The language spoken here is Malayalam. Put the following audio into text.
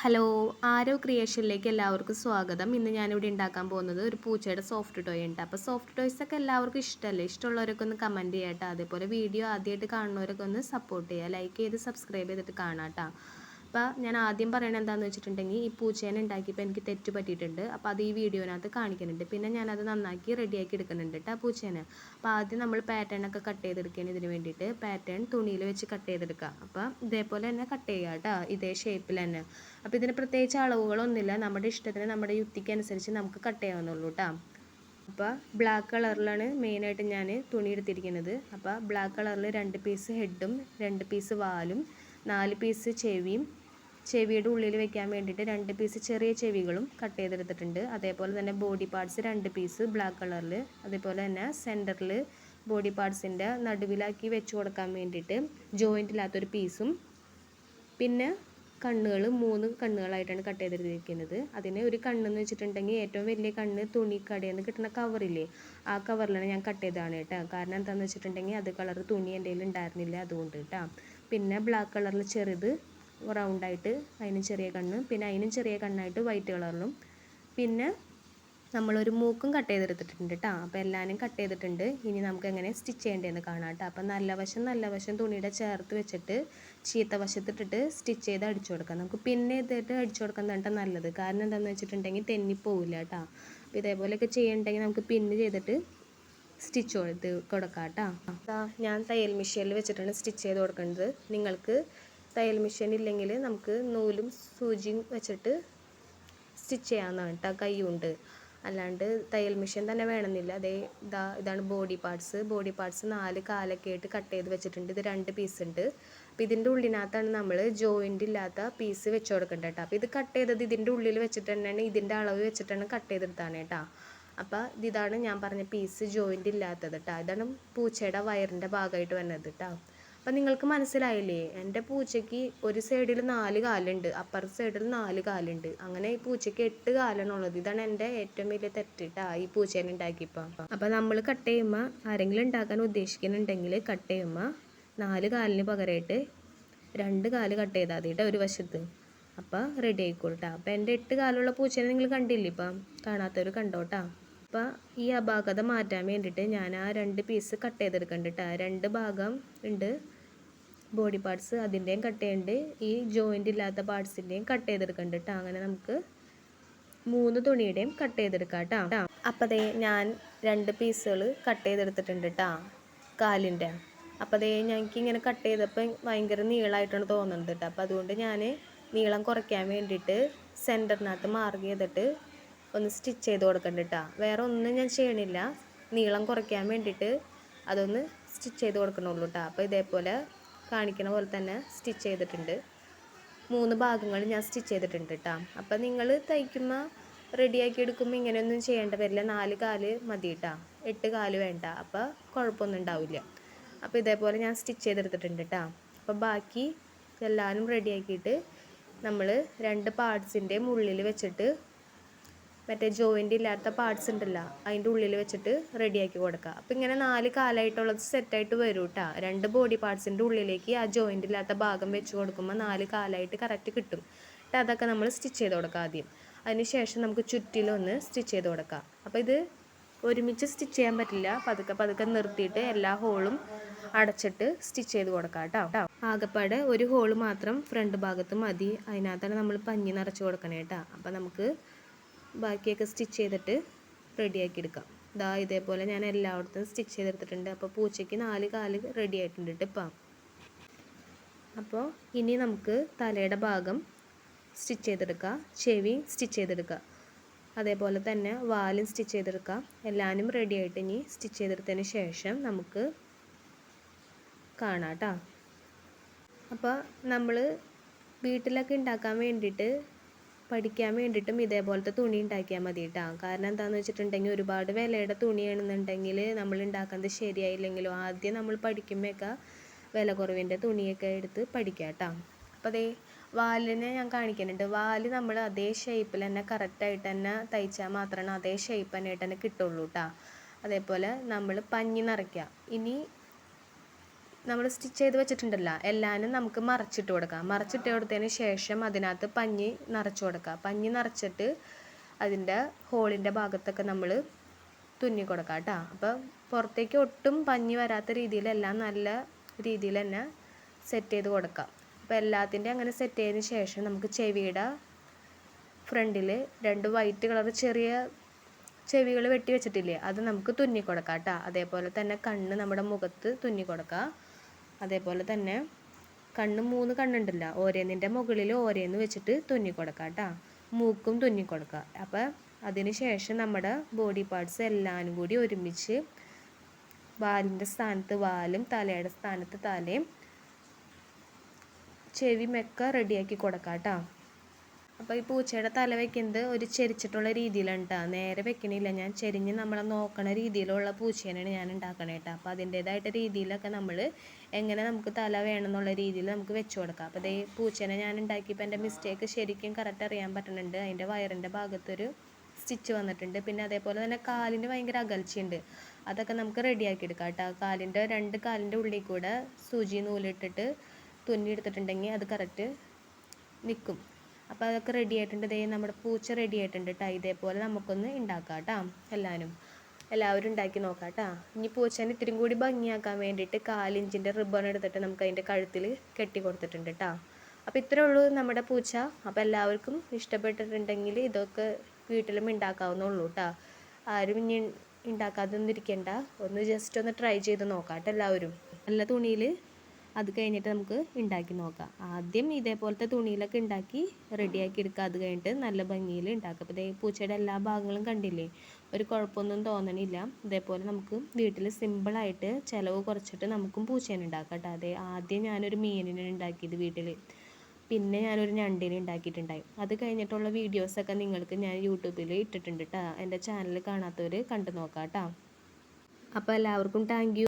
ഹലോ ആരോ ക്രിയേഷനിലേക്ക് എല്ലാവർക്കും സ്വാഗതം. ഇന്ന് ഞാനിവിടെ ഉണ്ടാക്കാൻ പോകുന്നത് ഒരു പൂച്ചയുടെ സോഫ്റ്റ് ടോയ് ഉണ്ട്. അപ്പോൾ സോഫ്റ്റ് ടോയ്സ് ഒക്കെ എല്ലാവർക്കും ഇഷ്ടമല്ലേ? ഇഷ്ടമുള്ളവരൊക്കെ ഒന്ന് കമന്റ് ചെയ്യട്ടോ. അതേപോലെ വീഡിയോ ആദ്യമായിട്ട് കാണുന്നവരൊക്കെ ഒന്ന് സപ്പോർട്ട് ചെയ്യുക. ലൈക്ക് ചെയ്ത് സബ്സ്ക്രൈബ് ചെയ്തിട്ട് കാണാം കേട്ടോ. അപ്പോൾ ഞാൻ ആദ്യം പറയണത് എന്താണെന്ന് വെച്ചിട്ടുണ്ടെങ്കിൽ ഈ പൂച്ചേനെ ഉണ്ടാക്കിയപ്പോൾ എനിക്ക് തെറ്റ് പറ്റിയിട്ടുണ്ട്. അപ്പോൾ അത് ഈ വീഡിയോനകത്ത് കാണിക്കുന്നുണ്ട്. പിന്നെ ഞാനത് നന്നാക്കി റെഡിയാക്കി എടുക്കുന്നുണ്ട് കേട്ടോ പൂച്ചേനെ. അപ്പോൾ ആദ്യം നമ്മൾ പാറ്റേൺ ഒക്കെ കട്ട് ചെയ്തെടുക്കുകയാണ് ഇതിന് വേണ്ടിയിട്ട്. പാറ്റേൺ തുണിയിൽ വെച്ച് കട്ട് ചെയ്തെടുക്കുക അപ്പോൾ ഇതേപോലെ തന്നെ കട്ട് ചെയ്യുക കേട്ടോ ഇതേ ഷേപ്പിൽ തന്നെ. അപ്പോൾ ഇതിന് പ്രത്യേകിച്ച് അളവുകളൊന്നുമില്ല. നമ്മുടെ ഇഷ്ടത്തിന് നമ്മുടെ യുക്തിക്ക് അനുസരിച്ച് നമുക്ക് കട്ട് ചെയ്യാവുന്നുള്ളൂ കേട്ടോ അപ്പോൾ ബ്ലാക്ക് കളറിലാണ് മെയിനായിട്ട് ഞാൻ തുണി എടുത്തിരിക്കുന്നത്. അപ്പോൾ ബ്ലാക്ക് കളറിൽ രണ്ട് പീസ് ഹെഡും രണ്ട് പീസ് വാലും നാല് പീസ് ചെവിയും ചെവിയുടെ ഉള്ളിൽ വെക്കാൻ വേണ്ടിയിട്ട് രണ്ട് പീസ് ചെറിയ ചെവികളും കട്ട് ചെയ്തെടുത്തിട്ടുണ്ട്. അതേപോലെ തന്നെ ബോഡി പാർട്സ് രണ്ട് പീസ് ബ്ലാക്ക് കളറിൽ അതേപോലെ തന്നെ സെന്ററിൽ ബോഡി പാർട്സിന്റെ നടുവിലാക്കി വെച്ച് കൊടുക്കാൻ വേണ്ടിയിട്ട് ജോയിന്റ് ഇല്ലാത്തൊരു പീസും പിന്നെ കണ്ണുകൾ മൂന്ന് കണ്ണുകളായിട്ടാണ് കട്ട് ചെയ്തെടുത്തിരിക്കുന്നത്. അതിന് ഒരു കണ്ണെന്ന് വെച്ചിട്ടുണ്ടെങ്കിൽ ഏറ്റവും വലിയ കണ്ണ് തുണി കടയിൽ നിന്ന് കിട്ടുന്ന കവറില്ലേ ആ കവറിലാണ് ഞാൻ കട്ട് ചെയ്തതാണ് കേട്ടോ. കാരണം എന്താണെന്ന് വെച്ചിട്ടുണ്ടെങ്കിൽ അത് കളർ തുണി എന്റെ കയ്യിൽ ഉണ്ടായിരുന്നില്ല അതുകൊണ്ട് കേട്ടോ പിന്നെ ബ്ലാക്ക് കളറിൽ ചെറുത് റൗണ്ടായിട്ട് അതിനും ചെറിയ കണ്ണ് പിന്നെ അതിനും ചെറിയ കണ്ണായിട്ട് വൈറ്റ് കളറിലും പിന്നെ നമ്മളൊരു മൂക്കും കട്ട് ചെയ്തെടുത്തിട്ടുണ്ട് കേട്ടോ അപ്പോൾ എല്ലാവരും കട്ട് ചെയ്തിട്ടുണ്ട്. ഇനി നമുക്ക് എങ്ങനെ സ്റ്റിച്ച് ചെയ്യേണ്ടതെന്ന് കാണാം കേട്ടോ അപ്പോൾ നല്ല വശം നല്ല വശം തുണിയുടെ ചേർത്ത് വെച്ചിട്ട് ചീത്ത വശത്തിട്ടിട്ട് സ്റ്റിച്ച് ചെയ്ത് അടിച്ചു കൊടുക്കാം. നമുക്ക് പിന്നെ ഇതിട്ട് അടിച്ചു കൊടുക്കുന്നതാണ് നല്ലത്. കാരണം എന്താണെന്ന് വെച്ചിട്ടുണ്ടെങ്കിൽ തെന്നിപ്പോവില്ല കേട്ടോ അപ്പോൾ ഇതേപോലെയൊക്കെ ചെയ്യണ്ടെങ്കിൽ നമുക്ക് പിന്ന് ചെയ്തിട്ട് സ്റ്റിച്ച് കൊടുത്ത് കൊടുക്കാം കേട്ടോ ഞാൻ തയ്യൽ മെഷീനിൽ വെച്ചിട്ടാണ് സ്റ്റിച്ച് ചെയ്ത് കൊടുക്കുന്നത്. നിങ്ങൾക്ക് തയ്യൽ മെഷീൻ ഇല്ലെങ്കിൽ നമുക്ക് നൂലും സൂചിയും വെച്ചിട്ട് സ്റ്റിച്ച് ചെയ്യാവുന്നതാണ് കേട്ടോ കൈ കൊണ്ട് അല്ലാണ്ട് തയ്യൽ മെഷീൻ തന്നെ വേണമെന്നില്ല. അതേ ഇതാ ഇതാണ് ബോഡി പാർട്സ് ബോഡി പാർട്സ് നാല് കാലൊക്കെ ആയിട്ട് കട്ട് ചെയ്ത് വെച്ചിട്ടുണ്ട്. ഇത് രണ്ട് പീസ് ഉണ്ട്. അപ്പോൾ ഇതിന്റെ ഉള്ളിനകത്താണ് നമ്മൾ ജോയിന്റ് ഇല്ലാത്ത പീസ് വെച്ച് കൊടുക്കേണ്ടത് കേട്ടോ അപ്പോൾ ഇത് കട്ട് ചെയ്തത് ഇതിന്റെ ഉള്ളിൽ വെച്ചിട്ട് തന്നെയാണ് ഇതിന്റെ അളവ് വെച്ചിട്ടാണ് കട്ട് ചെയ്തെടുത്താണ് കേട്ടോ അപ്പോൾ ഇതാണ് ഞാൻ പറഞ്ഞ പീസ് ജോയിന്റ് ഇല്ലാത്തത് കേട്ടോ ഇതാണ് പൂച്ചയുടെ വയറിന്റെ ഭാഗമായിട്ട് വരുന്നത് കേട്ടോ അപ്പം നിങ്ങൾക്ക് മനസ്സിലായില്ലേ? എന്റെ പൂച്ചയ്ക്ക് ഒരു സൈഡിൽ നാല് കാലുണ്ട് അപ്പർ സൈഡിൽ നാല് കാലുണ്ട്. അങ്ങനെ ഈ പൂച്ചയ്ക്ക് എട്ട് കാലാണ് ഉള്ളത് ഇതാണ് എന്റെ ഏറ്റവും വലിയ തെറ്റിട്ടാ ഈ പൂച്ചേനെ ഉണ്ടാക്കിയപ്പോൾ അപ്പം നമ്മൾ കട്ട് ചെയ്യുമ്പോൾ ആരെങ്കിലും ഉണ്ടാക്കാൻ ഉദ്ദേശിക്കുന്നുണ്ടെങ്കിൽ കട്ട് ചെയ്യുമ്പോൾ നാല് കാലിന് പകരമായിട്ട് രണ്ട് കാൽ കട്ട് ചെയ്താൽ മതി ഒരു വശത്ത്. അപ്പോൾ റെഡി ആയിക്കോട്ടെ അപ്പോൾ എന്റെ എട്ട് കാലുള്ള പൂച്ചേനെ നിങ്ങൾ കണ്ടില്ലേ ഇപ്പം? കാണാത്തവർ കണ്ടോട്ടാ. അപ്പോൾ ഈ അപാകത മാറ്റാൻ വേണ്ടിയിട്ട് ഞാൻ ആ രണ്ട് പീസ് കട്ട് ചെയ്തെടുക്കണ്ടിട്ടാ രണ്ട് ഭാഗം ഉണ്ട് ബോഡി പാർട്സ് അതിന്റെയും കട്ട് ചെയ്യുന്നുണ്ട് ഈ ജോയിന്റ് ഇല്ലാത്ത പാർട്സിന്റെയും കട്ട് ചെയ്തെടുക്കുന്നുണ്ട് കേട്ടോ അങ്ങനെ നമുക്ക് മൂന്ന് തുണിയുടെയും കട്ട് ചെയ്തെടുക്കാം കേട്ടോ അപ്പോൾ അതേ ഞാൻ രണ്ട് പീസുകൾ കട്ട് ചെയ്തെടുത്തിട്ടുണ്ട് കേട്ടോ കാലിന്റെ. അപ്പോൾ അതേ ഞങ്ങൾക്ക് ഇങ്ങനെ കട്ട് ചെയ്തപ്പോൾ ഭയങ്കര നീളമായിട്ടാണ് തോന്നുന്നത് കേട്ടോ അപ്പോൾ അതുകൊണ്ട് ഞാൻ നീളം കുറയ്ക്കാൻ വേണ്ടിയിട്ട് സെന്ററിനകത്ത് മാർക്ക് ചെയ്തിട്ട് ഒന്ന് സ്റ്റിച്ച് ചെയ്ത് കൊടുക്കണ്ട കേട്ടോ വേറെ ഒന്നും ഞാൻ ചെയ്യണില്ല. നീളം കുറയ്ക്കാൻ വേണ്ടിയിട്ട് അതൊന്ന് സ്റ്റിച്ച് ചെയ്ത് കൊടുക്കണുള്ളൂ കേട്ടോ അപ്പോൾ ഇതേപോലെ കാണിക്കണ പോലെ തന്നെ സ്റ്റിച്ച് ചെയ്തിട്ടുണ്ട്. മൂന്ന് ഭാഗങ്ങൾ ഞാൻ സ്റ്റിച്ച് ചെയ്തിട്ടുണ്ട് കേട്ടോ അപ്പോൾ നിങ്ങൾ തയ്ക്കുമ്പോൾ റെഡിയാക്കി എടുക്കുമ്പോൾ ഇങ്ങനെയൊന്നും ചെയ്യേണ്ട വരില്ല. നാല് കാൽ മതി കേട്ടോ എട്ട് കാൽ വേണ്ട. അപ്പോൾ കുഴപ്പമൊന്നും ഉണ്ടാവില്ല. അപ്പോൾ ഇതേപോലെ ഞാൻ സ്റ്റിച്ച് ചെയ്തെടുത്തിട്ടുണ്ട് കേട്ടോ അപ്പോൾ ബാക്കി എല്ലാവരും റെഡിയാക്കിയിട്ട് നമ്മൾ രണ്ട് പാർട്സിന്റെയും ഉള്ളിൽ വെച്ചിട്ട് മറ്റേ ജോയിന്റ് ഇല്ലാത്ത പാർട്സ് ഉണ്ടല്ലോ അതിന്റെ ഉള്ളിൽ വെച്ചിട്ട് റെഡിയാക്കി കൊടുക്കുക. അപ്പോൾ ഇങ്ങനെ നാല് കാലായിട്ടുള്ളത് സെറ്റായിട്ട് വരും കേട്ടോ രണ്ട് ബോഡി പാർട്സിന്റെ ഉള്ളിലേക്ക് ആ ജോയിന്റ് ഇല്ലാത്ത ഭാഗം വെച്ച് കൊടുക്കുമ്പോൾ നാല് കാലായിട്ട് കറക്റ്റ് കിട്ടും. എന്നിട്ട് അതൊക്കെ നമ്മൾ സ്റ്റിച്ച് ചെയ്ത് കൊടുക്കുക ആദ്യം. അതിന് ശേഷം നമുക്ക് ചുറ്റിലൊന്ന് സ്റ്റിച്ച് ചെയ്ത് കൊടുക്കാം അപ്പോൾ ഇത് ഒരുമിച്ച് സ്റ്റിച്ച് ചെയ്യാൻ പറ്റില്ല. പതുക്കെ പതുക്കെ നിർത്തിയിട്ട് എല്ലാ ഹോളും അടച്ചിട്ട് സ്റ്റിച്ച് ചെയ്ത് കൊടുക്കാം കേട്ടോ ആകെപ്പാടെ ഒരു ഹോൾ മാത്രം ഫ്രണ്ട് ഭാഗത്ത് മതി. അതിനകത്താണ് നമ്മൾ പഞ്ഞി നിറച്ച് കൊടുക്കണേ കേട്ടോ അപ്പോൾ നമുക്ക് ബാക്കിയൊക്കെ സ്റ്റിച്ച് ചെയ്തിട്ട് റെഡിയാക്കി എടുക്കാം. ഇതാ ഇതേപോലെ ഞാൻ എല്ലായിടത്തും സ്റ്റിച്ച് ചെയ്തെടുത്തിട്ടുണ്ട്. അപ്പോൾ പൂച്ചയ്ക്ക് നാല് കാൽ റെഡി ആയിട്ടുണ്ട് ഇപ്പം. അപ്പോൾ ഇനി നമുക്ക് തലയുടെ ഭാഗം സ്റ്റിച്ച് ചെയ്തെടുക്കുക ചെവി സ്റ്റിച്ച് ചെയ്തെടുക്കുക അതേപോലെ തന്നെ വാലും സ്റ്റിച്ച് ചെയ്തെടുക്കുക എല്ലാവരും റെഡി ആയിട്ട് ഇനി സ്റ്റിച്ച് ചെയ്തെടുത്തതിന് ശേഷം നമുക്ക് കാണാം കേട്ടോ. അപ്പോൾ നമ്മൾ വീട്ടിലൊക്കെ ഉണ്ടാക്കാൻ വേണ്ടിയിട്ട് പഠിക്കാൻ വേണ്ടിയിട്ടും ഇതേപോലത്തെ തുണി ഉണ്ടാക്കിയാൽ മതി കേട്ടോ കാരണം എന്താണെന്ന് വെച്ചിട്ടുണ്ടെങ്കിൽ ഒരുപാട് വിലയുടെ തുണിയാണെന്നുണ്ടെങ്കിൽ നമ്മൾ ഉണ്ടാക്കുന്നത് ശരിയായില്ലെങ്കിലും ആദ്യം നമ്മൾ പഠിക്കുമ്പോഴൊക്കെ വില കുറവിന്റെ തുണിയൊക്കെ എടുത്ത് പഠിക്കുക കേട്ടോ അപ്പോൾ അതേ വാലിനെ ഞാൻ കാണിക്കുന്നുണ്ട്. വാൽ നമ്മൾ അതേ ഷേപ്പിൽ തന്നെ കറക്റ്റായിട്ട് തന്നെ തയ്ച്ചാൽ മാത്രമാണ് അതേ ഷേപ്പ് തന്നെ ആയിട്ട് തന്നെ കിട്ടുള്ളൂ കേട്ടോ അതേപോലെ നമ്മൾ പഞ്ഞി നിറയ്ക്കുക. ഇനി നമ്മൾ സ്റ്റിച്ച് ചെയ്ത് വെച്ചിട്ടുണ്ടല്ലോ എല്ലാനും നമുക്ക് മറച്ചിട്ട് കൊടുക്കാം. മറച്ചിട്ട് കൊടുത്തതിന് ശേഷം അതിനകത്ത് പഞ്ഞി നിറച്ച് കൊടുക്കുക പഞ്ഞി നിറച്ചിട്ട് അതിന്റെ ഹോളിന്റെ ഭാഗത്തൊക്കെ നമ്മൾ തുന്നി കൊടുക്കാം കേട്ടോ. അപ്പോൾ പുറത്തേക്ക് ഒട്ടും പഞ്ഞി വരാത്ത രീതിയിലെല്ലാം നല്ല രീതിയിൽ തന്നെ സെറ്റ് ചെയ്ത് കൊടുക്കാം. അപ്പോൾ എല്ലാത്തിന്റെയും അങ്ങനെ സെറ്റ് ചെയ്തതിന് ശേഷം നമുക്ക് ചെവിയുടെ ഫ്രണ്ടിൽ രണ്ട് വൈറ്റ് കളർ ചെറിയ ചെവികൾ വെട്ടി വെച്ചിട്ടില്ലേ അത് നമുക്ക് തുന്നി കൊടുക്കാം കേട്ടോ. അതേപോലെ തന്നെ കണ്ണ് നമ്മുടെ മുഖത്ത് തുന്നി കൊടുക്കുക അതേപോലെ തന്നെ കണ്ണ് മൂന്ന് കണ്ണുണ്ടല്ലോ. ഓരോന്നിന്റെ മുകളിൽ ഓരോന്ന് വെച്ചിട്ട് തുന്നി കൊടുക്കുക കേട്ടോ. മൂക്കും തുന്നി കൊടുക്കുക അപ്പോൾ അതിന് ശേഷം നമ്മുടെ ബോഡി പാർട്സ് എല്ലാവരും കൂടി ഒരുമിച്ച് വാലിന്റെ സ്ഥാനത്ത് വാലും തലയുടെ സ്ഥാനത്ത് തലയും ചെവി മെക്ക റെഡിയാക്കി കൊടുക്കാം കേട്ടോ. അപ്പോൾ ഈ പൂച്ചയുടെ തല വെക്കുന്നത് ഒരു ചെരിച്ചിട്ടുള്ള രീതിയിലാണ് കേട്ടോ. നേരെ വെക്കണില്ല. ഞാൻ ചെരിഞ്ഞ് നമ്മളെ നോക്കണ രീതിയിലുള്ള പൂച്ചേനാണ് ഞാൻ ഉണ്ടാക്കണേ കേട്ടോ. അപ്പോൾ അതിന്റേതായിട്ട് രീതിയിലൊക്കെ നമ്മൾ എങ്ങനെ നമുക്ക് തല വേണമെന്നുള്ള രീതിയിൽ നമുക്ക് വെച്ച് കൊടുക്കാം. അപ്പോൾ ദേ പൂച്ചേനെ ഞാൻ ഉണ്ടാക്കിയപ്പോൾ എന്റെ മിസ്റ്റേക്ക് ശരിക്കും കറക്റ്റ് അറിയാൻ പറ്റുന്നുണ്ട് അതിന്റെ വയറിന്റെ ഭാഗത്തൊരു സ്റ്റിച്ച് വന്നിട്ടുണ്ട്. പിന്നെ അതേപോലെ തന്നെ കാലിന് ഭയങ്കര അകൽച്ചയുണ്ട്. അതൊക്കെ നമുക്ക് റെഡിയാക്കി എടുക്കാം കേട്ടോ. കാലിന്റെ രണ്ട് കാലിന്റെ ഉള്ളിൽ കൂടെ സൂചി നൂലിട്ടിട്ട് തുന്നി എടുത്തിട്ടുണ്ടെങ്കിൽ അത് കറക്റ്റ് നിൽക്കും അപ്പോൾ അതൊക്കെ റെഡി ആയിട്ടുണ്ട്. ദേ നമ്മുടെ പൂച്ച റെഡി ആയിട്ടുണ്ട് കേട്ടോ ഇതേപോലെ നമുക്കൊന്ന് ഉണ്ടാക്കാം കേട്ടോ എല്ലാവരും. എല്ലാവരും ഉണ്ടാക്കി നോക്കാം കേട്ടോ ഇനി പൂച്ചേനെ ഇത്തിരി കൂടി ഭംഗിയാക്കാൻ വേണ്ടിയിട്ട് കാലിഞ്ചിന്റെ റിബൺ എടുത്തിട്ട് നമുക്ക് അതിന്റെ കഴുത്തിൽ കെട്ടി കൊടുത്തിട്ടുണ്ട് കേട്ടോ അപ്പോൾ ഇത്രയേ ഉള്ളൂ നമ്മുടെ പൂച്ച. അപ്പോൾ എല്ലാവർക്കും ഇഷ്ടപ്പെട്ടിട്ടുണ്ടെങ്കിൽ ഇതൊക്കെ വീട്ടിലും ഉണ്ടാക്കാവുന്നുള്ളൂ കേട്ടോ ആരും ഇനി ഉണ്ടാക്കാതൊന്നിരിക്കണ്ട ഒന്ന് ജസ്റ്റ് ഒന്ന് ട്രൈ ചെയ്ത് നോക്കാം കേട്ടോ എല്ലാവരും. നല്ല തുണിയിൽ അത് കഴിഞ്ഞിട്ട് നമുക്ക് ഉണ്ടാക്കി നോക്കാം. ആദ്യം ഇതേപോലത്തെ തുണിയിലൊക്കെ ഉണ്ടാക്കി റെഡിയാക്കി എടുക്കുക അത് കഴിഞ്ഞിട്ട് നല്ല ഭംഗിയിൽ ഉണ്ടാക്കുക അപ്പോൾ പൂച്ചയുടെ എല്ലാ ഭാഗങ്ങളും കണ്ടില്ലേ? ഒരു കുഴപ്പമൊന്നും തോന്നണില്ല. ഇതേപോലെ നമുക്ക് വീട്ടിൽ സിമ്പിളായിട്ട് ചിലവ് കുറച്ചിട്ട് നമുക്കും പൂച്ചേനെ ഉണ്ടാക്കാം കേട്ടോ അതെ ആദ്യം ഞാനൊരു മീനിനെ ഉണ്ടാക്കിയത് വീട്ടിൽ പിന്നെ ഞാനൊരു ഞണ്ടിനെ ഉണ്ടാക്കിയിട്ടുണ്ടായി. അത് കഴിഞ്ഞിട്ടുള്ള വീഡിയോസൊക്കെ നിങ്ങൾക്ക് ഞാൻ യൂട്യൂബിൽ ഇട്ടിട്ടുണ്ട് കേട്ടോ എന്റെ ചാനൽ കാണാത്തവർ കണ്ടു നോക്കാം കേട്ടോ അപ്പോൾ എല്ലാവർക്കും താങ്ക്